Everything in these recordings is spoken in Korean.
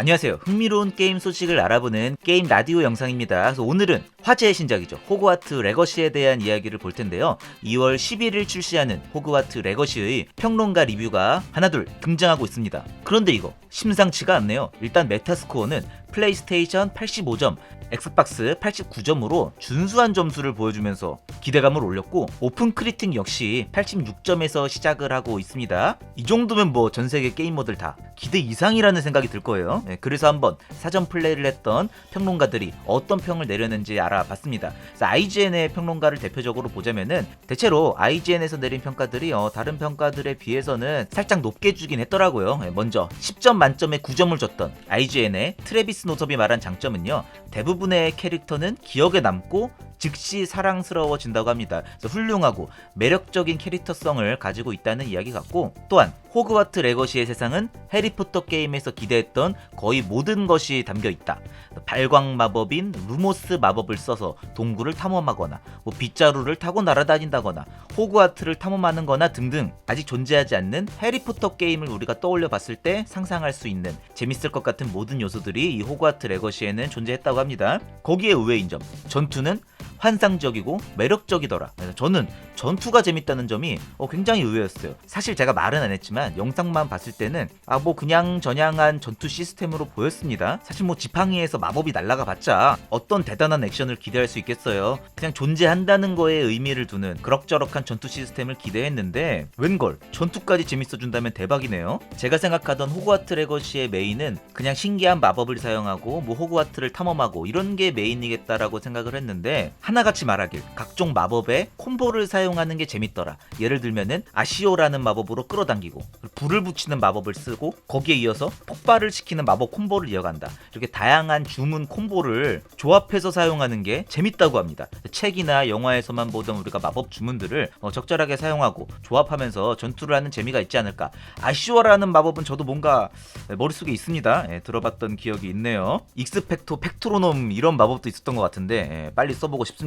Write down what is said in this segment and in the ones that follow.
안녕하세요. 흥미로운 게임 소식을 알아보는 게임 라디오 영상입니다. 그래서 오늘은 화제의 신작이죠. 호그와트 레거시에 대한 이야기를 볼 텐데요. 2월 11일 출시하는 호그와트 레거시의 평론가 리뷰가 하나둘 등장하고 있습니다. 그런데 이거 심상치가 않네요. 일단 메타스코어는 플레이스테이션 85점, 엑스박스 89점으로 준수한 점수를 보여주면서 기대감을 올렸고 오픈 크리틱 역시 86점에서 시작을 하고 있습니다. 이 정도면 뭐 전 세계 게이머들 다 기대 이상이라는 생각이 들 거예요. 네, 그래서 한번 사전 플레이를 했던 평론가들이 어떤 평을 내렸는지 알아 봤습니다. 그래서 IGN의 평론가를 대표적으로 보자면은 대체로 IGN에서 내린 평가들이 어, 다른 평가들에 비해서는 살짝 높게 주긴 했더라고요. 네, 먼저 10점 만점에 9점을 줬던 IGN의 트레비스 노섭이 말한 장점은요. 대부분의 캐릭터는 기억에 남고 즉시 사랑스러워진다고 합니다. 그래서 훌륭하고 매력적인 캐릭터성을 가지고 있다는 이야기 같고 또한 호그와트 레거시의 세상은 해리포터 게임에서 기대했던 거의 모든 것이 담겨 있다. 발광 마법인 루모스 마법을 써서 동굴을 탐험하거나 뭐 빗자루를 타고 날아다닌다거나 호그와트를 탐험하는 거나 등등 아직 존재하지 않는 해리포터 게임을 우리가 떠올려 봤을 때 상상할 수 있는 재밌을 것 같은 모든 요소들이 이 호그와트 레거시에는 존재했다고 합니다. 거기에 의외인 점 전투는 환상적이고 매력적이더라. 그래서 저는 전투가 재밌다는 점이 어, 굉장히 의외였어요. 사실 제가 말은 안 했지만 영상만 봤을 때는 아 뭐 그냥 저냥한 전투 시스템으로 보였습니다. 사실 뭐 지팡이에서 마법이 날아가 봤자 어떤 대단한 액션을 기대할 수 있겠어요. 그냥 존재한다는 거에 의미를 두는 그럭저럭한 전투 시스템을 기대했는데 웬걸 전투까지 재밌어 준다면 대박이네요. 제가 생각하던 호그와트 레거시의 메인은 그냥 신기한 마법을 사용하고 뭐 호그와트를 탐험하고 이런 게 메인이겠다라고 생각을 했는데 하나같이 말하길 각종 마법에 콤보를 사용하는 게 재밌더라. 예를 들면은 아시오라는 마법으로 끌어당기고 불을 붙이는 마법을 쓰고 거기에 이어서 폭발을 시키는 마법 콤보를 이어간다. 이렇게 다양한 주문 콤보를 조합해서 사용하는 게 재밌다고 합니다. 책이나 영화에서만 보던 우리가 마법 주문들을 어, 적절하게 사용하고 조합하면서 전투를 하는 재미가 있지 않을까. 아시오라는 마법은 저도 뭔가 머릿속에 있습니다. 예, 들어봤던 기억이 있네요. 익스펙토 팩트로놈 이런 마법도 있었던 것 같은데 예, 빨리 써보고 싶습니다.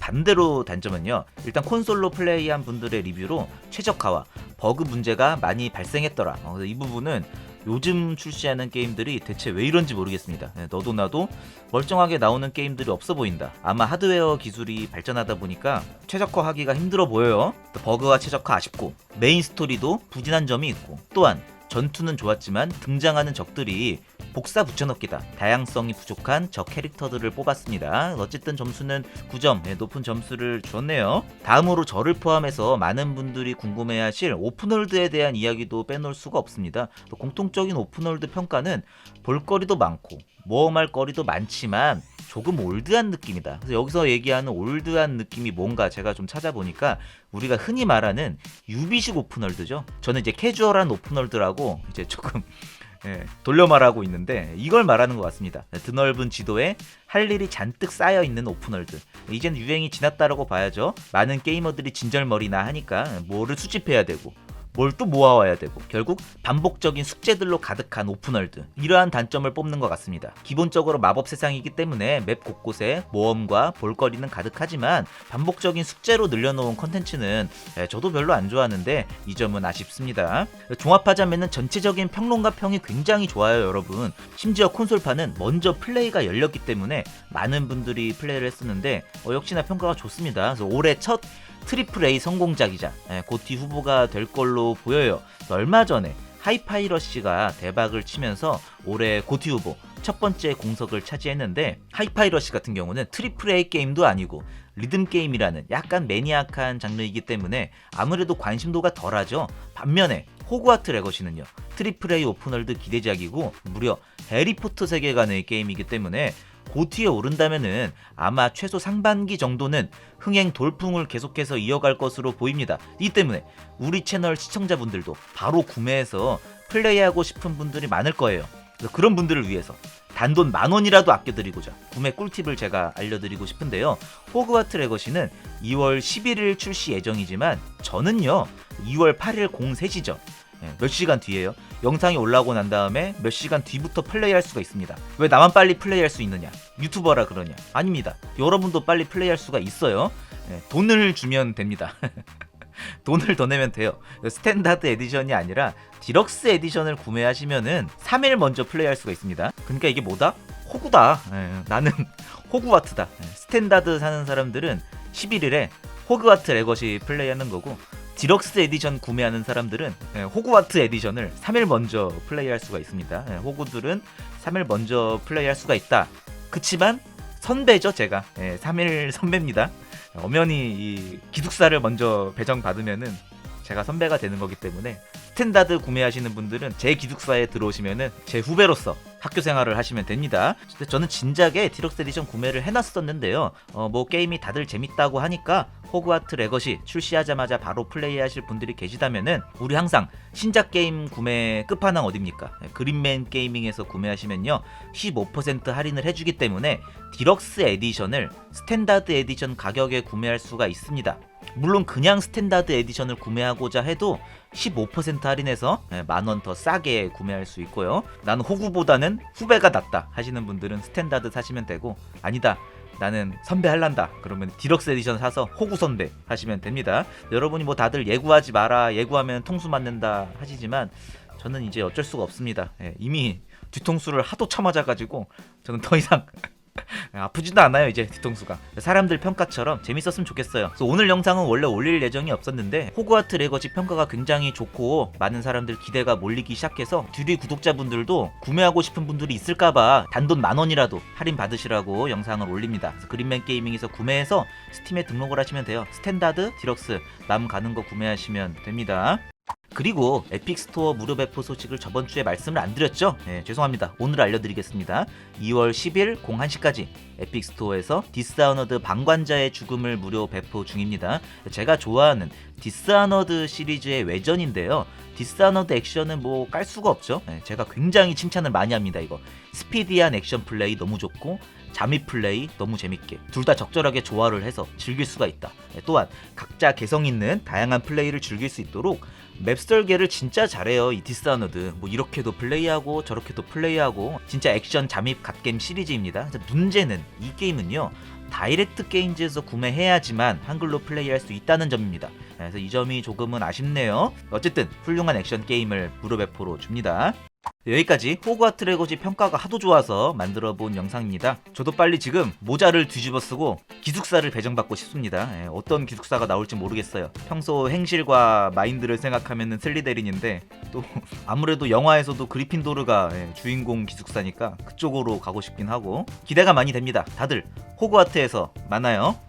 반대로 단점은요. 일단 콘솔로 플레이한 분들의 리뷰로 최적화와 버그 문제가 많이 발생했더라. 어, 이 부분은 요즘 출시하는 게임들이 대체 왜 이런지 모르겠습니다. 네, 너도 나도 멀쩡하게 나오는 게임들이 없어 보인다. 아마 하드웨어 기술이 발전하다 보니까 최적화하기가 힘들어 보여요. 또 버그와 최적화 아쉽고 메인 스토리도 부진한 점이 있고 또한 전투는 좋았지만 등장하는 적들이 복사 붙여넣기다. 다양성이 부족한 적 캐릭터들을 뽑았습니다. 어쨌든 점수는 9점, 네, 높은 점수를 줬네요. 다음으로 저를 포함해서 많은 분들이 궁금해하실 오픈월드에 대한 이야기도 빼놓을 수가 없습니다. 또 공통적인 오픈월드 평가는 볼거리도 많고 모험할 거리도 많지만 조금 올드한 느낌이다. 그래서 여기서 얘기하는 올드한 느낌이 뭔가 제가 좀 찾아보니까 우리가 흔히 말하는 유비식 오픈월드죠. 저는 이제 캐주얼한 오픈월드라고 이제 조금 예, 돌려 말하고 있는데 이걸 말하는 것 같습니다. 드넓은 지도에 할 일이 잔뜩 쌓여 있는 오픈월드. 이젠 유행이 지났다라고 봐야죠. 많은 게이머들이 진절머리나 하니까 뭐를 수집해야 되고 뭘 또 모아와야 되고 결국 반복적인 숙제들로 가득한 오픈월드 이러한 단점을 뽑는 것 같습니다. 기본적으로 마법 세상이기 때문에 맵 곳곳에 모험과 볼거리는 가득하지만 반복적인 숙제로 늘려놓은 컨텐츠는 예, 저도 별로 안 좋아하는데 이 점은 아쉽습니다. 종합하자면 전체적인 평론가 평이 굉장히 좋아요 여러분. 심지어 콘솔판은 먼저 플레이가 열렸기 때문에 많은 분들이 플레이를 했었는데 어, 역시나 평가가 좋습니다. 그래서 올해 첫 트리플 A 성공작이자 예, 고티 후보가 될 걸로 보여요. 얼마 전에 하이파이러시가 대박을 치면서 올해 고티 후보 첫 번째 공석을 차지했는데 하이파이러시 같은 경우는 트리플 A 게임도 아니고 리듬 게임이라는 약간 매니악한 장르이기 때문에 아무래도 관심도가 덜하죠. 반면에 호그와트 레거시는요 트리플 A 오픈월드 기대작이고 무려 해리포터 세계관의 게임이기 때문에 고티에 오른다면은 아마 최소 상반기 정도는 흥행 돌풍을 계속해서 이어갈 것으로 보입니다. 이 때문에 우리 채널 시청자분들도 바로 구매해서 플레이하고 싶은 분들이 많을 거예요. 그래서 그런 분들을 위해서 단돈 만 원이라도 아껴드리고자 구매 꿀팁을 제가 알려드리고 싶은데요. 호그와트 레거시는 2월 11일 출시 예정이지만 저는요 2월 8일 03시죠. 예, 몇 시간 뒤에요. 영상이 올라오고 난 다음에 몇 시간 뒤부터 플레이할 수가 있습니다. 왜 나만 빨리 플레이할 수 있느냐? 유튜버라 그러냐? 아닙니다. 여러분도 빨리 플레이할 수가 있어요. 예, 돈을 주면 됩니다. 돈을 더 내면 돼요. 스탠다드 에디션이 아니라 디럭스 에디션을 구매하시면은 3일 먼저 플레이할 수가 있습니다. 그러니까 이게 뭐다? 호구다. 예, 나는 호그와트다. 예, 스탠다드 사는 사람들은 11일에 호그와트 레거시 플레이하는 거고 디럭스 에디션 구매하는 사람들은 예, 호그와트 에디션을 3일 먼저 플레이할 수가 있습니다. 예, 호구들은 3일 먼저 플레이할 수가 있다. 그치만 선배죠 제가 예, 3일 선배입니다. 엄연히 이 기숙사를 먼저 배정 받으면은 제가 선배가 되는 거기 때문에 스탠다드 구매하시는 분들은 제 기숙사에 들어오시면은 제 후배로서 학교 생활을 하시면 됩니다. 저는 진작에 디럭스 에디션 구매를 해놨었는데요. 어, 뭐 게임이 다들 재밌다고 하니까 호그와트 레거시 출시하자마자 바로 플레이하실 분들이 계시다면은 우리 항상 신작 게임 구매 끝판왕 어딥니까? 네, 그린맨 게이밍에서 구매하시면요 15% 할인을 해주기 때문에 디럭스 에디션을 스탠다드 에디션 가격에 구매할 수가 있습니다. 물론 그냥 스탠다드 에디션을 구매하고자 해도 15% 할인해서 만원 더 싸게 구매할 수 있고요. 나는 호구보다는 후배가 낫다 하시는 분들은 스탠다드 사시면 되고 아니다. 나는 선배 할란다. 그러면 디럭스 에디션 사서 호구 선배 하시면 됩니다. 여러분이 뭐 다들 예구하지 마라. 예구하면 통수 맞는다 하시지만 저는 이제 어쩔 수가 없습니다. 예, 이미 뒤통수를 하도 쳐맞아가지고 저는 더 이상 아프지도 않아요 이제 뒤통수가. 사람들 평가처럼 재밌었으면 좋겠어요. 그래서 오늘 영상은 원래 올릴 예정이 없었는데 호그와트 레거지 평가가 굉장히 좋고 많은 사람들 기대가 몰리기 시작해서 듀리 구독자분들도 구매하고 싶은 분들이 있을까봐 단돈 만원이라도 할인 받으시라고 영상을 올립니다. 그린맨 게이밍에서 구매해서 스팀에 등록을 하시면 돼요. 스탠다드 디럭스 남 가는 거 구매하시면 됩니다 그리고 에픽 스토어 무료 배포 소식을 저번 주에 말씀을 안 드렸죠? 네, 죄송합니다. 오늘 알려드리겠습니다. 2월 10일 01시까지 에픽 스토어에서 디스아너드 방관자의 죽음을 무료 배포 중입니다. 제가 좋아하는 디스아너드 시리즈의 외전인데요. 디스아너드 액션은 뭐 깔 수가 없죠. 네, 제가 굉장히 칭찬을 많이 합니다. 이거 스피디한 액션 플레이 너무 좋고 잠입 플레이 너무 재밌게 둘 다 적절하게 조화를 해서 즐길 수가 있다. 네, 또한 각자 개성 있는 다양한 플레이를 즐길 수 있도록 맵 설계를 진짜 잘해요 이 디스아너드. 뭐 이렇게도 플레이하고 저렇게도 플레이하고 진짜 액션 잠입 갓게임 시리즈입니다. 문제는 이 게임은요 다이렉트 게임즈에서 구매해야지만 한글로 플레이할 수 있다는 점입니다. 그래서 이 점이 조금은 아쉽네요. 어쨌든 훌륭한 액션 게임을 무료 배포로 줍니다 여기까지 호그와트 레거지 평가가 하도 좋아서 만들어 본 영상입니다. 저도 빨리 지금 모자를 뒤집어 쓰고 기숙사를 배정받고 싶습니다. 예, 어떤 기숙사가 나올지 모르겠어요. 평소 행실과 마인드를 생각하면 슬리데린인데 또 아무래도 영화에서도 그리핀도르가 예, 주인공 기숙사니까 그쪽으로 가고 싶긴 하고 기대가 많이 됩니다. 다들 호그와트에서 만나요.